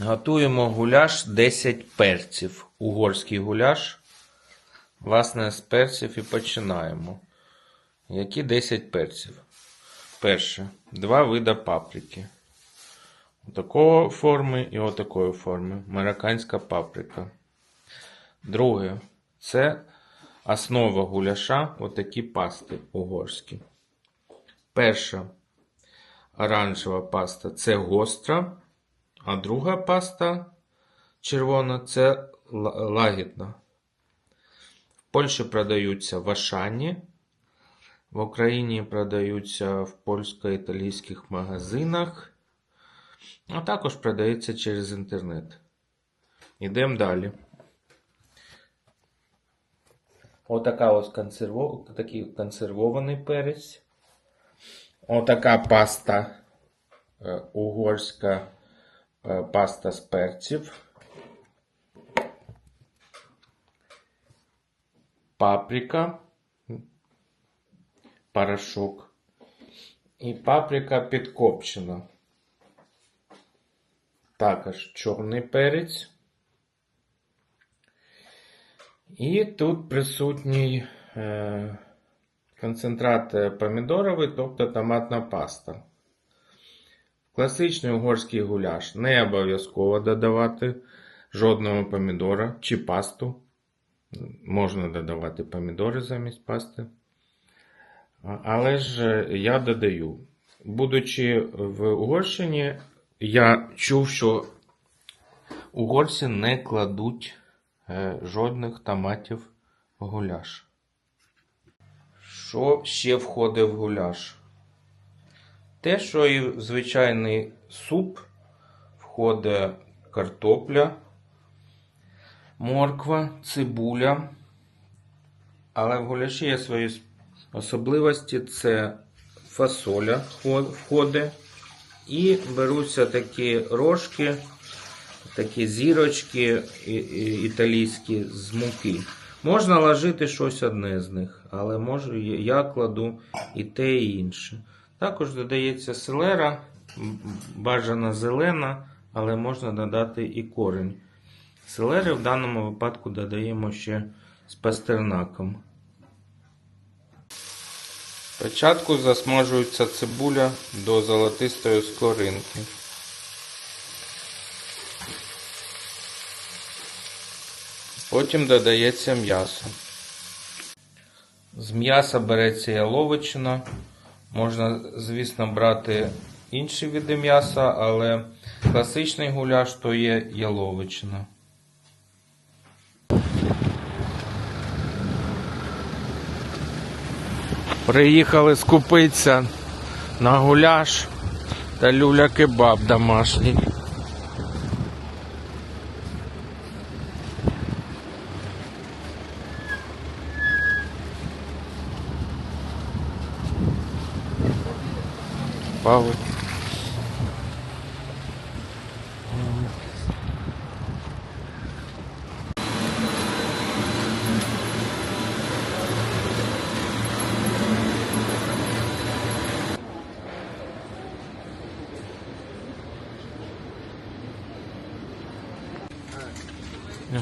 Готуємо гуляш 10 перців. Угорський гуляш. Власне, з перців і починаємо. Які 10 перців? Перше. Два вида паприки. Такої форми і отакої форми. Марокканська паприка. Друге. Це основа гуляша. Отакі пасти угорські. Перша оранжева паста це гостра. А друга паста червона це лагідна. В Польщі продаються в Ашані. В Україні продаються в польсько-італійських магазинах. А також продається через інтернет. Ідемо далі. Отака ось консерво... такий консервований перець. Отака паста е, угорська паста з перців. Паприка. Порошок. І паприка підкопчена. Також чорний перець. І тут присутній е, концентрат е, помідоровий, тобто томатна паста. Класичний угорський гуляш не обов'язково додавати жодного помідора чи пасту. Можна додавати помідори замість пасти. Але ж е, я додаю. Будучи в Угорщині, я чув, що угорці не кладуть е, жодних томатів в гуляш. Що ще входить в гуляш? Те, що і в звичайний суп входить картопля, морква, цибуля. Але в гуляші є свої особливості. Це фасоля вход- входить. І беруться такі рожки, такі зірочки італійські з муки. Можна ложити щось одне з них, але можу, я кладу і те, і інше. Також додається селера, бажана зелена, але можна додати і корінь. Селери в даному випадку додаємо ще з пастернаком. Спочатку засмажується цибуля до золотистої скоринки. Потім додається м'ясо. З м'яса береться яловичина. Можна, звісно, брати інші види м'яса, але класичний гуляш то є яловичина. Приїхали скупитися на гуляш та люля кебаб домашній. Павло.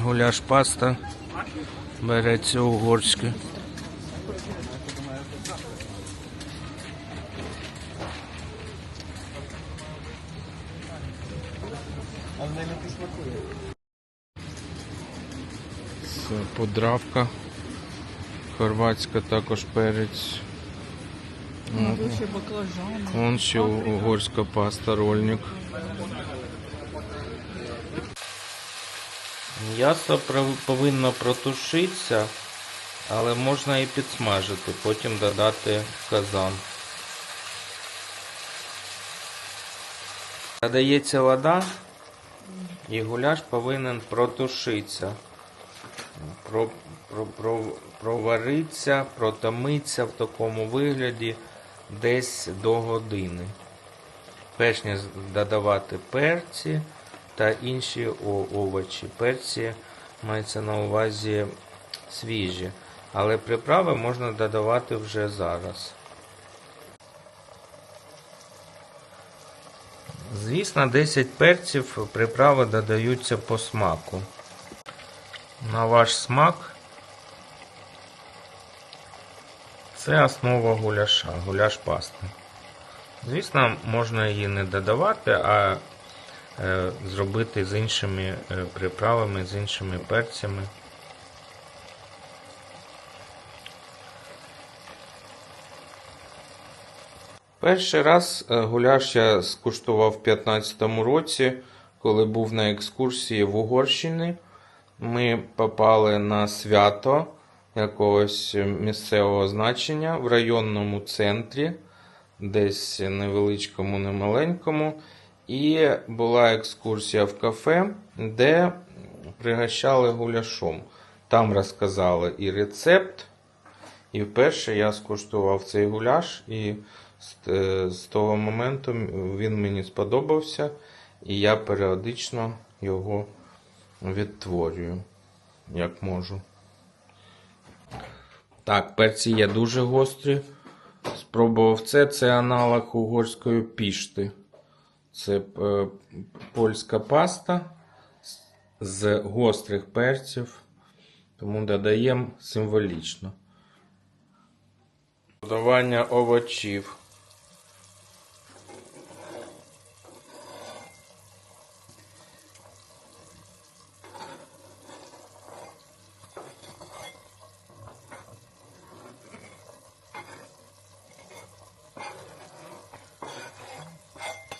Гуляш паста береться угорське. Це подравка. Хорватська також перець. Ну, тут ще баклажани. Вон ще угорська паста, рольник. М'ясо повинно протушитися, але можна і підсмажити, потім додати в казан. Додається вода, і гуляш повинен протушитися. Про, про, про, провариться, протомиться в такому вигляді десь до години. Перш ніж додавати перці та інші овочі. Перці мається на увазі свіжі, але приправи можна додавати вже зараз. Звісно, 10 перців приправи додаються по смаку. На ваш смак. Це основа гуляша, гуляш пасти. Звісно, можна її не додавати, а е, зробити з іншими е, приправами, з іншими перцями. Перший раз е, гуляш я скуштував в 15-му році, коли був на екскурсії в Угорщині. Ми попали на свято якогось місцевого значення в районному центрі, десь невеличкому, немаленькому. І була екскурсія в кафе, де пригощали гуляшом. Там розказали і рецепт. І вперше я скуштував цей гуляш, і з, е, того моменту він мені сподобався, і я періодично його відтворюю, як можу. Так, перці є дуже гострі. Спробував це. Це аналог угорської пішти. Це е, польська паста з- з гострих перців, тому додаємо символічно. Додавання овочів.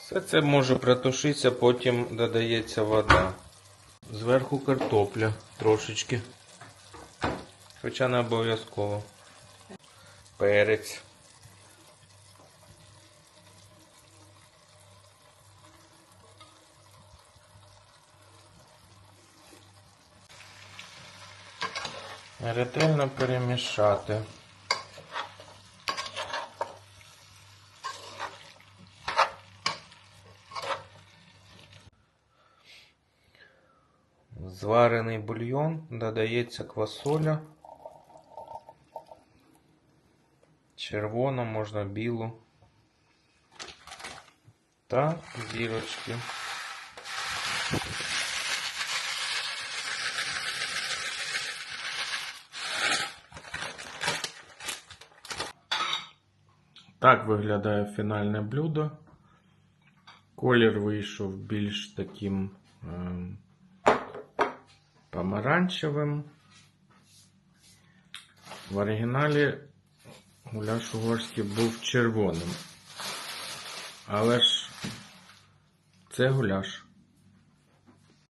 Все це може протушитися, потім додається вода. Зверху картопля трошечки. Хоча не обов'язково. Перець. Ретельно перемішати. Зварений бульйон, додається квасоля. Червону, можна білу. Та зірочки. Так виглядає фінальне блюдо. Колір вийшов більш таким ем, помаранчевим. В оригіналі гуляш угорський був червоним. Але ж це гуляш.